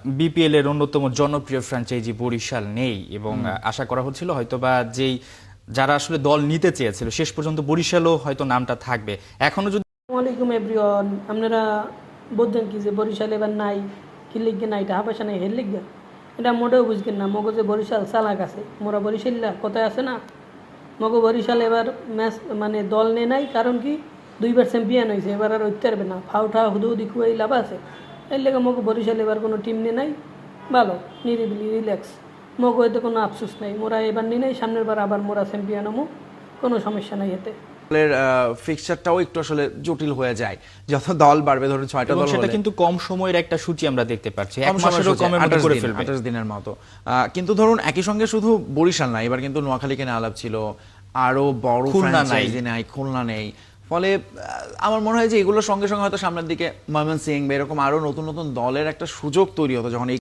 BPL এর অন্যতম জনপ্রিয় ফ্র্যাঞ্চাইজি বরিশাল নেই এবং আশা করা হচ্ছিল হয়তোবা যেই যারা আসলে দল নিতে চেয়েছিল শেষ পর্যন্ত বরিশালও হয়তো নামটা থাকবে। এখনও যদি আসসালামাইকুম এভরিওয়ান আপনারা বুঝছেন কি যে বরিশাল এবার নাই কি লিখবে না এটা হাফাসা নাই হের লিখবে এটা মোটেও বুঝবেন না। মগজে বরিশাল চালাক আছে মোরা বরিশাল্লা কোথায় আছে না? মগ বরিশাল এবার ম্যাচ মানে দল নে নাই কারণ কি? দুইবার চ্যাম্পিয়ন হয়েছে এবার আর উঠতে পারবে না। ফাউটা হুদু হুদি খুয়াই লাভ আছে। এর লেগে মগ বরিশাল এবার কোনো টিম নে নাই। ভালো নিরিবিলি রিল্যাক্স। মগ এতে কোনো আফসোস নাই। মোরা এবার নিয়ে নাই সামনের বার আবার মোরা চ্যাম্পিয়ন হমু। কোনো সমস্যা নাই এতে। দলের ফিক্সচারটাও একটু আসলে জটিল হয়ে যায়। যত দল বাড়বে ধরুন ছয়টা দল সেটা কিন্তু কম সময়ের একটা সূচি আমরা দেখতে পাচ্ছি। এক মাসেরও 28 করে ফেলবে। 28 দিনের মতো। আহ, কিন্তু ধরুন একই সঙ্গে শুধু বরিশাল না এবার কিন্তু নোয়াখালীকে নিয়ে আলাপ ছিল। আরও বড় খুলনা নাই। ফ্র্যাঞ্চাইজি নাই খুলনা নেই। ফলে আমার মনে হয় যে এগুলোর সঙ্গে সঙ্গে হয়তো সামনের দিকে ময়মনসিং বা এরকম আরও নতুন নতুন দলের একটা সুযোগ তৈরি হতো যখন এই